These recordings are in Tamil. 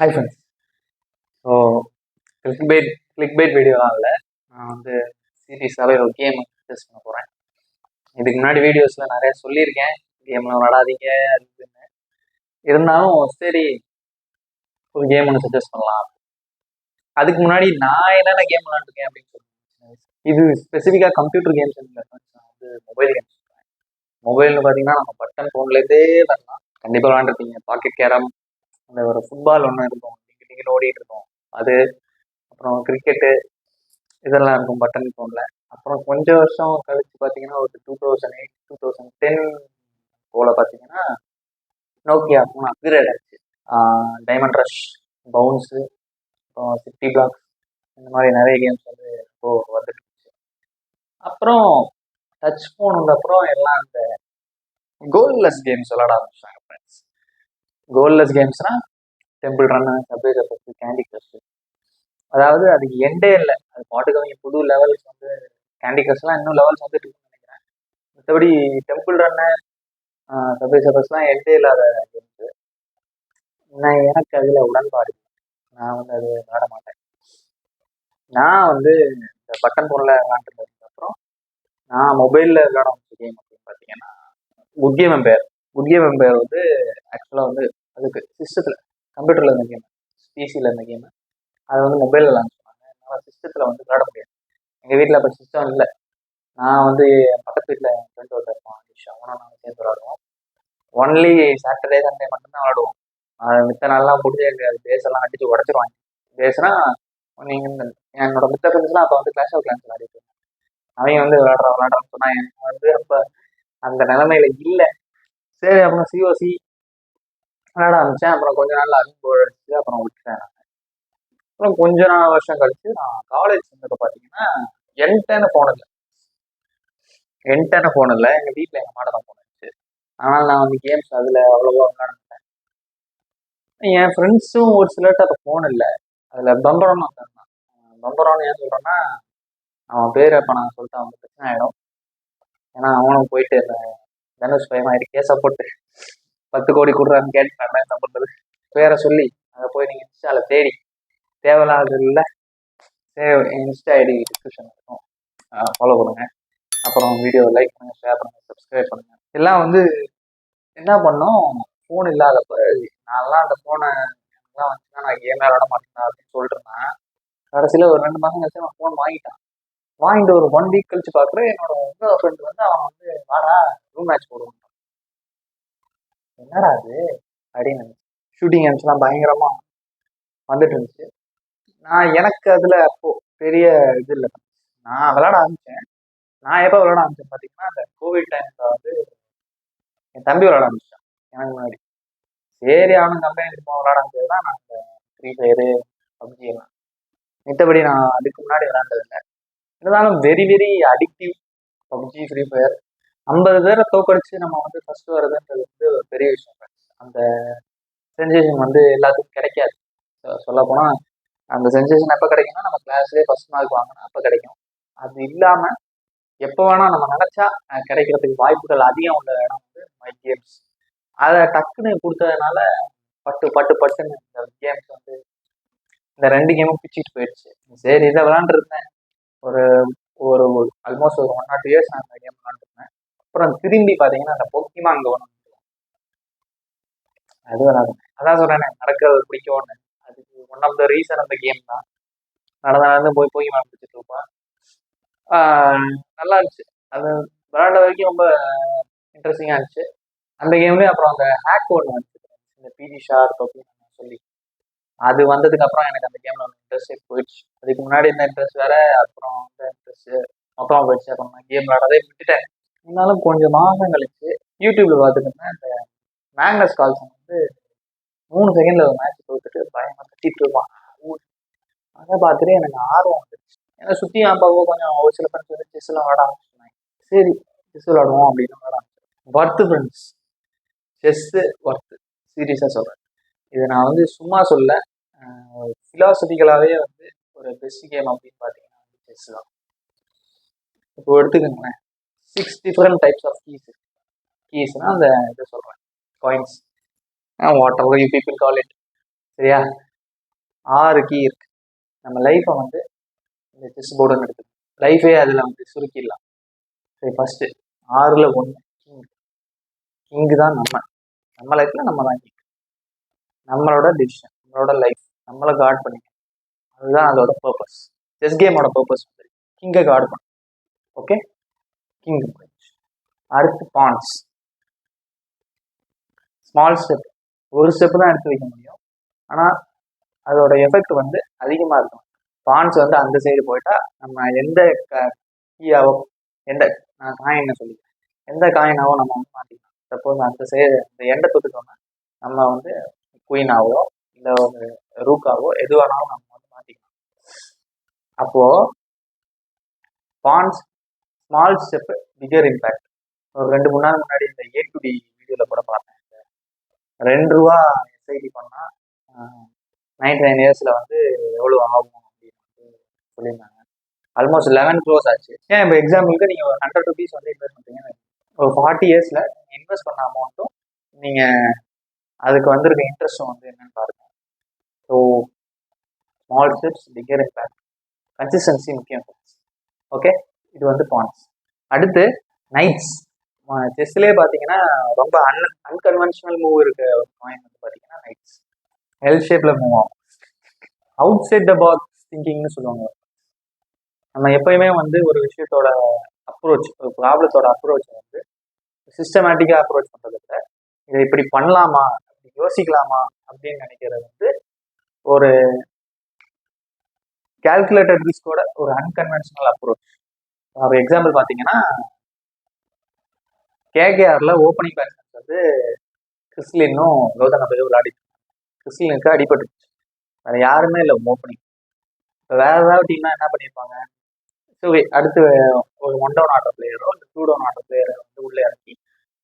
Hi friends so clickbait clickbait வீடியோலாம் இல்லை நான் வந்து சீரியஸாகவே ஒரு கேம் டிஸ்கஸ் பண்ண போகிறேன் இதுக்கு முன்னாடி வீடியோஸில் நிறைய சொல்லியிருக்கேன். கேம்லாம் விளாடாதீங்க அப்படின்னு இருந்தாலும் சரி ஒரு கேம் ஒன்று சஜஸ்ட் பண்ணலாம். அதுக்கு முன்னாடி நான் என்னென்ன கேம் விளாண்டுருக்கேன் அப்படின்னு சொல்லி இது ஸ்பெசிஃபிக்காக கம்ப்யூட்டர் கேம்ஸ் இல்லை நான் வந்து மொபைல் கேம்ஸ் மொபைல்னு பார்த்தீங்கன்னா நம்ம பட்டன் ஃபோன்லேருந்தே வரலாம் கண்டிப்பாக விளாண்டுருப்பீங்க பாக்கெட் கேரம் அந்த ஒரு ஃபுட்பால் ஒன்று இருக்கும். டிக்கெட் டிக்கெட் ஓடிட்டு இருக்கும். அது அப்புறம் கிரிக்கெட்டு இதெல்லாம் இருக்கும் பட்டன் ஃபோனில் அப்புறம் கொஞ்சம் வருஷம் கழிச்சு பார்த்தீங்கன்னா ஒரு two thousand eight two thousand ten போல் பார்த்தீங்கன்னா நோக்கியா ஃபோன் அப்கிரேட் ஆச்சு டைமண்ட் ரஷ் பவுன்ஸு அப்புறம் சிட்டி பிளாக்ஸ் இந்த மாதிரி நிறைய கேம்ஸ் வந்து இப்போ வந்துட்டு இருந்துச்சு. அப்புறம் டச் ஃபோன் வந்த அப்புறம் எல்லாம் அந்த கோல்லெஸ் கேம்ஸ் விளாட ஆரம்பிச்சாங்க ஃப்ரெண்ட்ஸ் கோல்லெஸ் கேம்ஸ்னால் Temple run Subway Surfers Candy crush அதாவது அதுக்கு எண்டே இல்லை. அது பாட்டுக்கு அவங்க புது லெவல்ஸ் வந்து கேண்டி கிரஷ்லாம் இன்னும் லெவல்ஸ் வந்துட்டு இருக்குன்னு நினைக்கிறேன். மற்றபடி டெம்பிள் ரன்னு சப்வே சர்ஃபஸ்லாம் எண்டே இல்லாத கேம்ஸு நான் எனக்கு அதில் உடன்பாடு நான் வந்து அது விளாட மாட்டேன். நான் வந்து இந்த பட்டன் ஃபோனில் விளாண்டுருந்ததுக்கப்புறம் நான் மொபைலில் விளாட முடிச்ச கேம் அப்படின்னு பார்த்தீங்கன்னா குட் கேம் பேர் குட்கேம் எம்பையர் வந்து ஆக்சுவலாக வந்து அதுக்கு சிஸ்டத்தில் கம்ப்யூட்டரில் இருந்த கேம் பிசியில் இருந்த கேம் அதை வந்து மொபைலில் லான்ச் பண்ணாங்க. அதனால் சிஸ்டத்தில் வந்து விளாட முடியாது. எங்கள் வீட்டில் அப்போ சிஸ்டம் இல்லை. நான் வந்து என் பக்கத்து வீட்டில் என் ஃப்ரெண்ட் ஒருத்தர் இருப்பான் அனிஷ். அவனும் நாங்கள் சேர்ந்து விளாடுவோம் ஒன்லி சாட்டர்டே சண்டே மட்டும்தான் விளாடுவோம் மித்த நாள்லாம் பிடிச்சி எங்கள் பேஸெல்லாம் அடித்து உடச்சிருவாங்க. பேஸ்னா நீங்கள் என்னோட மித்த ஃப்ரெண்ட்ஸ்லாம் அப்போ வந்து கிளாஸ் ஆஃப் கிளான்ஸ் விளையாடிட்டு அவங்க வந்து விளாட்றான் விளாட்றான்னு சொன்னால் எனக்கு வந்து அப்போ அந்த நிலைமையில இல்லை. சரி அப்புறம் சிஓசி விளாட ஆரம்பித்தேன் அப்புறம் கொஞ்ச நாள் அதுவும் போயிடுச்சு அப்புறம் விட்டுட்டேன் அப்புறம் கொஞ்ச நாள் வருஷம் கழிச்சு நான் காலேஜ் வந்தப்ப பார்த்தீங்கன்னா என்கிட்ட ஃபோன் இல்லை என்கிட்ட ஃபோன் இல்லை. எங்கள் வீட்டில் எங்கள் மாட தான் போனச்சு ஆனால் நான் வந்து கேம்ஸ் அதில் அவ்வளோவா விளாட என் ஃப்ரெண்ட்ஸும் ஒரு சிலர்கிட்ட அதை ஃபோன் இல்லை. அதில் பம்பரம்னு வந்திருந்தான் பம்பரம்னு ஏன் சொல்கிறேன்னா அவன் பேர் அப்போ நான் சொல்லிட்டு அவனுக்கு பிரச்சனை ஆகிடும் ஏன்னா அவனும் போயிட்டு இருந்தேன். தனுஷ் பயமாயிட்டு கேஸை போட்டு பத்து கோடி கொடுறான்னு கேட்டுட்டாங்க என்ன பண்ணுறது பேரை சொல்லி அதை போய் நீங்கள் இன்ஸ்டாவில் தேடி. தேவையில்லாத இல்லை. சரி இன்ஸ்டா ஐடி டிஸ்கிரிப்ஷன் இருக்கும். ஃபாலோ பண்ணுங்கள் அப்புறம் வீடியோ லைக் பண்ணுங்கள் ஷேர் பண்ணுங்கள் சப்ஸ்கிரைப் பண்ணுங்கள் எல்லாம் வந்து என்ன பண்ணோம்? ஃபோன் இல்லாதப்ப நான்லாம் அந்த ஃபோனை எல்லாம் வந்துச்சுன்னா நான் கேமே விளாட மாட்டேன் அப்படின்னு சொல்லிட்டு இருந்தேன். கடைசியில் ஒரு ரெண்டு மாதம் கழிச்சு நான் ஃபோன் வாங்கிட்டான். வாங்கிட்டு ஒரு ஒன் வீக் கழிச்சு பார்க்குறேன் என்னோட உங்க ஃப்ரெண்ட் வந்து அவன் வந்து வாடா ரூம் மேட்ச் போடுவான் என்னடா அது அப்படின்னு ஷூட்டிங் கேம்ஸ்லாம் பயங்கரமா வந்துட்டு இருந்துச்சு. நான் எனக்கு அதுல அப்போ பெரிய இது இல்லை. நான் விளாட ஆரம்பிச்சேன். நான் எப்போ விளாட ஆரம்பிச்சேன் பார்த்தீங்கன்னா அந்த கோவிட் டைம்ல வந்து என் தம்பி விளாட ஆரம்பிச்சான் எனக்கு முன்னாடி. சரி அவனும் கம்பெனி இருப்போம் விளாட ஆரம்பிச்சது தான் நான் அந்த ஃப்ரீ ஃபயரு பப்ஜி எல்லாம். மித்தபடி நான் அதுக்கு முன்னாடி விளாண்டதில்லை இருந்தாலும் very very addictive PUBG free fire ஐம்பது பேரை தோக்கடிச்சு நம்ம வந்து ஃபர்ஸ்ட் வருதுன்றது வந்து ஒரு பெரிய விஷயம் ஃப்ரெண்ட்ஸ் அந்த சென்சேஷன் வந்து எல்லாத்துக்கும் கிடைக்காது. சொல்ல போனால் அந்த சென்சேஷன் எப்போ கிடைக்கும்னா நம்ம கிளாஸ்லேயே ஃபர்ஸ்ட் மார்க் வாங்கினா அப்போ கிடைக்கும். அது இல்லாமல் எப்போ வேணால் நம்ம நினச்சா கிடைக்கிறதுக்கு வாய்ப்புகள் அதிகம் உள்ள இடம் வந்து மை கேம்ஸ் அதை டக்குன்னு கொடுத்ததுனால பட்டு பட்டு பட்டுன்னு இந்த கேம்ஸ் வந்து இந்த ரெண்டு கேமும் பிச்சுட்டு போயிடுச்சு. சரி இதை விளாண்டுருந்தேன் ஒரு ஒரு ஆல்மோஸ்ட் ஒரு ஒன் நாட் இயர்ஸ் நான் அந்த கேம் விளாண்டுருந்தேன். அப்புறம் திரும்பி பார்த்தீங்கன்னா அந்த பொக்கிமான் கவனம் அது வராது அதான் சொல்கிறேன் நடக்கிறது பிடிக்கும்னு. அதுக்கு ஒன் ஆஃப் த ரீசன் அந்த கேம் தான். நடந்து நடந்து போய் போய் மேம் பிடிச்சிட்டு இருப்பேன். நல்லா இருந்துச்சு. அது விளாண்ட வரைக்கும் ரொம்ப இன்ட்ரெஸ்டிங்காக இருந்துச்சு. அந்த கேம்லேயும் அப்புறம் அந்த ஹேக் ஒன்று வந்துச்சு. இந்த பிடி ஷார்ப் அப்படின்னு சொல்லி. அது வந்ததுக்கு அப்புறம் எனக்கு அந்த கேம்ல வந்து இன்ட்ரெஸ்டே போயிடுச்சு. அதுக்கு முன்னாடி இந்த இன்ட்ரெஸ்ட் வேற அப்புறம் அந்த இன்ட்ரெஸ்ட் மொத்தமாக போயிடுச்சு. அப்புறம் நான் கேம் விளாடவே விட்டுட்டேன். இருந்தாலும் கொஞ்சம் மாதம் கழிச்சு யூடியூப்ல பார்த்துக்கிட்டேன் இந்த மேக்னஸ் கால்ஸ் வந்து மூணு செகண்ட்ல ஒரு மேட்ச் தோத்துட்டு பயமா கட்டிட்டு இருப்பான். அதை பார்த்துட்டு எனக்கு ஆர்வம் வந்துருச்சு. ஏன்னா சுற்றி அப்பாவோ கொஞ்சம் ஒரு சில ஃப்ரெண்ட்ஸ் வந்து செஸ் எல்லாம் விளாட ஆரம்பிச்சிருந்தாங்க சரி செஸ் விளாடுவோம் அப்படின்னு விளாட ஆரம்பிச்சேன் ஒர்த்து ஃப்ரெண்ட்ஸ் செஸ்ஸு ஒர்த்து சீரியஸாக சொல்கிறேன் இதை நான் வந்து சும்மா சொல்ல ஃபிலாசபிக்கலாகவே வந்து ஒரு பெஸ்ட் கேம் அப்படின்னு பார்த்தீங்கன்னா செஸ் தான் இப்போ எடுத்துக்கோங்களேன். Six different types of keys கீஸ்னால் அந்த இதை சொல்கிறேன் coins whatever you people call it சரியா? ஆறு கீ இருக்கு. நம்ம லைஃப்பை வந்து இந்த செஸ் போர்டுன்னு எடுத்துக்கணும். லைஃபே அதில் வந்து சுருக்கிடலாம். சரி ஃபஸ்ட்டு ஆறில் ஒன்று கிங் கிங்கு தான் நம்ம. நம்ம லைஃப்பில் நம்ம தான் கிங் நம்மளோட டிசிஷன் நம்மளோட லைஃப் நம்மளை காட் பண்ணிக்கணும் அதுதான் அதோட பர்பஸ் செஸ் கேமோட பர்பஸ் வந்து கிங்கை காட் பண்ணும் ஓகே கிங் அடுத்து பான்ஸ் ஸ்மால் ஸ்டெப் ஒரு ஸ்டெப் தான் எடுத்து வைக்க முடியும். ஆனால் அதோட எஃபெக்ட் வந்து அதிகமாக இருக்கும். பான்ஸ் வந்து அந்த சைடு போயிட்டா நம்ம எந்த கீயாவோ எந்த நான் காயினை சொல்லி எந்த காயினாவோ நம்ம வந்து மாட்டிக்கலாம் சப்போஸ் அந்த சைடு அந்த எண்டை தொட்டுட்டோம்னா நம்ம வந்து குயினாவோ இல்லை ஒரு ரூக்காவோ எது வேணாலும் நம்ம வந்து மாட்டிக்கலாம் அப்போது pawns small step bigger impact ஒரு ரெண்டு மூணு நாள் முன்னாடி இந்த ஏ டு டி வீடியோவில் கூட பார்த்தேன். ரெண்டு ரூபா எஸ்ஐடி பண்ணால் நைன்டி நைன் இயர்ஸில் வந்து எவ்வளோ ஆகும் அப்படின்னு வந்து சொல்லியிருந்தாங்க. ஆல்மோஸ்ட் லெவன் க்ளோஸ் ஆச்சு. ஏன் இப்போ எக்ஸாம்பிளுக்கு நீங்கள் ஒரு ஹண்ட்ரட் ருபீஸ் வந்து இன்வெஸ்ட் பண்ணுறீங்கன்னு ஒரு ஃபார்ட்டி இயர்ஸில் இன்வெஸ்ட் பண்ண அமௌண்ட்டும் நீங்கள் அதுக்கு வந்திருக்க இன்ட்ரெஸ்ட்டும் வந்து என்னன்னு பாருங்கள் so small steps bigger impact consistency முக்கியம் ஓகே இது வந்து பாயிண்ட்ஸ் அடுத்து நைட்ஸ் செஸ்லேயே பார்த்தீங்கன்னா ரொம்ப அன் அன்கன்வென்ஷனல் மூவ் இருக்க ஒரு காயின் வந்து பார்த்தீங்கன்னா நைட்ஸ் எல் ஷேப்பில் மூவ் ஆகும். அவுட் சைட் த பாக்ஸ் திங்கிங்னு சொல்லுவாங்க. நம்ம எப்பயுமே வந்து ஒரு விஷயத்தோட அப்ரோச் ஒரு ப்ராப்ளத்தோட அப்ரோச் வந்து சிஸ்டமேட்டிக்காக அப்ரோச் பண்ணுறத விட இதை இப்படி பண்ணலாமா? யோசிக்கலாமா அப்படின்னு நினைக்கிறது வந்து ஒரு கேல்குலேட்டட் ரிஸ்கோட ஒரு அன்கன்வென்ஷனல் அப்ரோச் ஒரு எக்ஸாம்பிள் பார்த்தீங்கன்னா கேகேஆரில் ஓப்பனிங் பேட்ஸ்மேன் வந்து கிறிஸ்லினும் கௌதம் போய் விளையாடிட்டு கிறிஸ்லினுக்கு அடிபட்டுருச்சு வேறு யாருமே இல்லை ஓப்பனிங் இப்போ வேறு ஏதாவது டீம்னா என்ன பண்ணியிருப்பாங்க ஸோ அடுத்து ஒரு ஒன் டவுன் ஆடுற பிளேயரோ இல்லை டூ டவுன் ஆடுற பிளேயரோ வந்து உள்ளே இறக்கி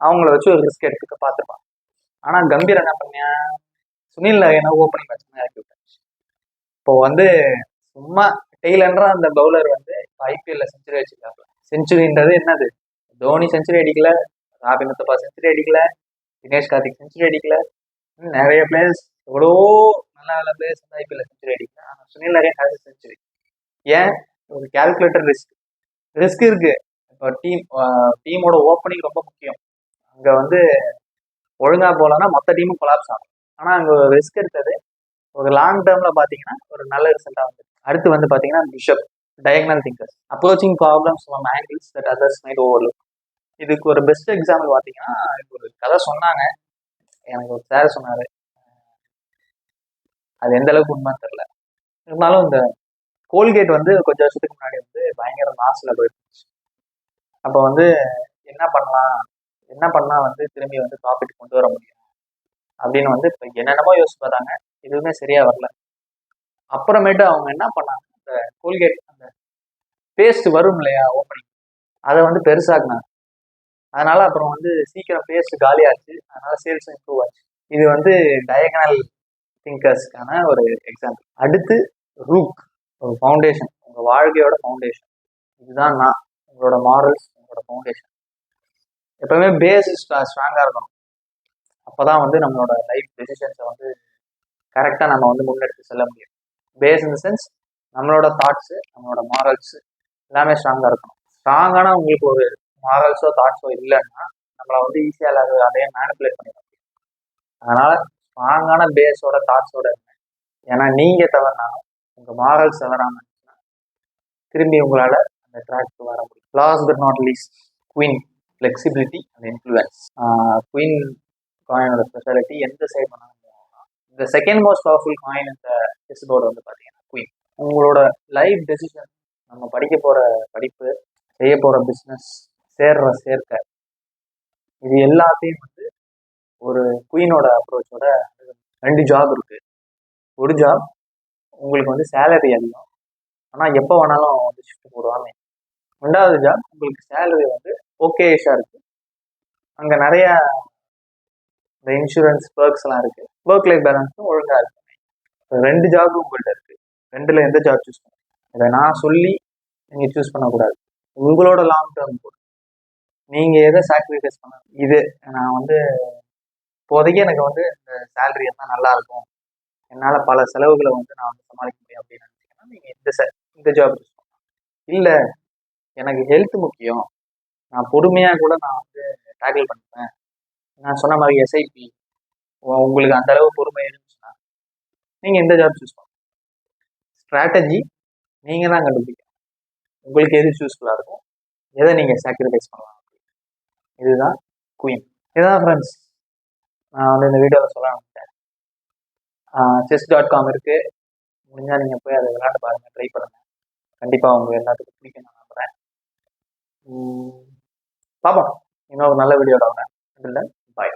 அவங்கள வச்சு ஒரு ரிஸ்க் எடுத்துக்க பார்த்துருப்பாங்க. ஆனால் கம்பீர் என்ன பண்ணியா சுனில் என்ன ஓப்பனிங் பேட்ஸ்மேன் இறக்கி விட்டேன். இப்போ வந்து சும்மா டெய்லன்ற அந்த பவுலர் வந்து ஐபிஎல்ல செஞ்சுரி வச்சிருக்காங்க செஞ்சுரின்றது என்னது? தோனி செஞ்சுரி அடிக்கல ராபின் முத்தப்பா செஞ்சுரி அடிக்கல தினேஷ் கார்த்திக் செஞ்சுரி அடிக்கல. நிறைய பிளேயர்ஸ் எவ்வளோ நல்ல நல்ல பிளேயர்ஸ் வந்து ஐபிஎல்ல செஞ்சுரி அடிக்கல. ஆனால் சுனில் நரேன் ஹேஸ் செஞ்சுரி ஏன்? ஒரு கேல்குலேட்டர் ரிஸ்க் ரிஸ்க் இருக்கு. இப்போ டீம் டீமோட ஓப்பனிங் ரொம்ப முக்கியம். அங்கே வந்து ஒழுங்காக போகலன்னா மொத்த டீமும் கொலாப்ஸ் ஆகும். ஆனால் அங்கே ரிஸ்க் எடுத்தது ஒரு லாங் டேர்மில் பார்த்தீங்கன்னா ஒரு நல்ல ரிசல்ட்டாக வந்து அடுத்து வந்து பார்த்தீங்கன்னா bishop diagonal thinkers approaching problems from angles that others might overlook இதுக்கு ஒரு பெஸ்ட் எக்ஸாம்பிள் பார்த்தீங்கன்னா ஒரு கதை சொன்னாங்க. எனக்கு ஒரு சார் சொன்னார். அது எந்த அளவுக்கு உண்மைன்னு தெரில இருந்தாலும் இந்த கோல்கேட் வந்து கொஞ்சம் வருஷத்துக்கு முன்னாடி வந்து பயங்கர மாசில் போயிருந்துச்சு அப்போ வந்து என்ன பண்ணலாம்? என்ன பண்ணால் வந்து திரும்பி வந்து ப்ராஃபிட் கொண்டு வர முடியும்? அப்படின்னு வந்து இப்போ என்னென்னமோ யோசிச்சு பார்த்தாங்க எதுவுமே சரியா வரல. அப்புறமேட்டு அவங்க என்ன பண்ணாங்க? அந்த கோல்கேட் அந்த பேஸ்ட் வரும் இல்லையா ஓப்பனிங் அதை வந்து பெருசாக்குனாங்க. அதனால அப்புறம் வந்து சீக்கிரம் பேஸ்ட் காலியாச்சு. அதனால சேல்ஸ் இம்ப்ரூவ் ஆச்சு. இது வந்து டயகனல் திங்கர்ஸ்க்கான ஒரு எக்ஸாம்பிள் அடுத்து ரூக் ஒரு ஃபவுண்டேஷன் உங்கள் வாழ்க்கையோட ஃபவுண்டேஷன் இதுதான் நான். உங்களோட மாரல்ஸ் உங்களோட ஃபவுண்டேஷன் எப்பவுமே பேஸ் ஸ்ட்ராங்காக இருக்கணும். அப்போ தான் வந்து நம்மளோட லைஃப் டெசிஷன்ஸை வந்து கரெக்டாக நம்ம வந்து முன்னெடுத்து செல்ல முடியும். பேஸ் இன் சென்ஸ் நம்மளோட தாட்ஸு நம்மளோட மாரல்ஸு எல்லாமே ஸ்ட்ராங்காக இருக்கணும். ஸ்ட்ராங்கான உங்களுக்கு ஒரு மாரல்ஸோ தாட்ஸோ இல்லைன்னா நம்மளை வந்து ஈஸியாக அதை அதையே மேனிப்புலேட் பண்ணிட முடியும் அதனால் ஸ்ட்ராங்கான பேஸோட தாட்ஸோட இருங்க. ஏன்னா நீங்கள் தவறினாலும் உங்கள் மாரல்ஸ் தவறாமல் திரும்பி உங்களால் அந்த ட்ராக்கு வர முடியும். Last but not least queen flexibility and influence queen காயினோட speciality எந்த சைட் பண்ணாலும் இந்த செகண்ட் மோஸ்ட் பவர்ஃபுல் காயின் இந்த செஸ் போர்டு வந்து பார்த்தீங்கன்னா குயின் உங்களோட லைஃப் டெசிஷன் நம்ம படிக்க போகிற படிப்பு செய்ய போகிற பிஸ்னஸ் சேர்ற சேர்க்கை இது எல்லாத்தையும் வந்து ஒரு குயினோட அப்ரோச்சோட ரெண்டு ஜாப் இருக்குது ஒரு ஜாப் உங்களுக்கு வந்து சேலரி அதிகம். ஆனால் எப்போ வேணாலும் வந்து ஷிஃப்ட் போடுவாங்க ரெண்டாவது ஜாப் உங்களுக்கு சேலரி வந்து ஓகேஷாக இருக்குது அங்கே நிறையா இந்த இன்சூரன்ஸ் ஒர்க்ஸ்லாம் இருக்குது ஒர்க் லைஃப் பேலன்ஸும் ஒழுங்காக இருக்கு. ரெண்டு ஜாப் உங்கள்கிட்ட இருக்குது ரெண்டில் எந்த ஜாப் சூஸ் பண்ண இதை நான் சொல்லி நீங்கள் சூஸ் பண்ணக்கூடாது. உங்களோட லாங் டேர்ம் கூட நீங்கள் எதை சாக்ரிஃபைஸ் பண்ண இது நான் வந்து இப்போதைக்கு எனக்கு வந்து இந்த சேலரி தான் நல்லா இருக்கும். என்னால் பல செலவுகளை வந்து நான் வந்து சமாளிக்க முடியும் அப்படின்னு நினச்சிங்கன்னா நீங்கள் இந்த ச இந்த ஜாப் சூஸ் பண்ணலாம். இல்லை எனக்கு ஹெல்த் முக்கியம். நான் பொறுமையாக கூட நான் வந்து டேக்கிள் பண்ணுவேன் நான் சொன்ன மாதிரி எஸ்ஐபி உங்களுக்கு அந்த அளவு பொறுமை இருந்துச்சுன்னா நீங்கள் எந்த ஜாப் சூஸ் பண்ணுங்க. ஸ்ட்ராட்டஜி நீங்கள் தான் கண்டுபிடிக்கணும். உங்களுக்கு எது யூஸ்ஃபுல்லாக இருக்கும் எதை நீங்கள் சாக்ரிஃபைஸ் பண்ணலாம். இதுதான் குயின் இதுதான் ஃப்ரெண்ட்ஸ் நான் வந்து இந்த வீடியோவில் சொல்ல ஆரம்பிச்சேன் செஸ் டாட் காம் இருக்குது முடிஞ்சால் நீங்கள் போய் அதை விளையாட்டு பாருங்கள் ட்ரை பண்ணுங்கள் கண்டிப்பாக உங்களுக்கு எல்லாத்துக்கும் பிடிக்கும் நான் நம்புகிறேன் பார்ப்போம் இன்னொரு நல்ல வீடியோட வரேன் இல்லை பாய்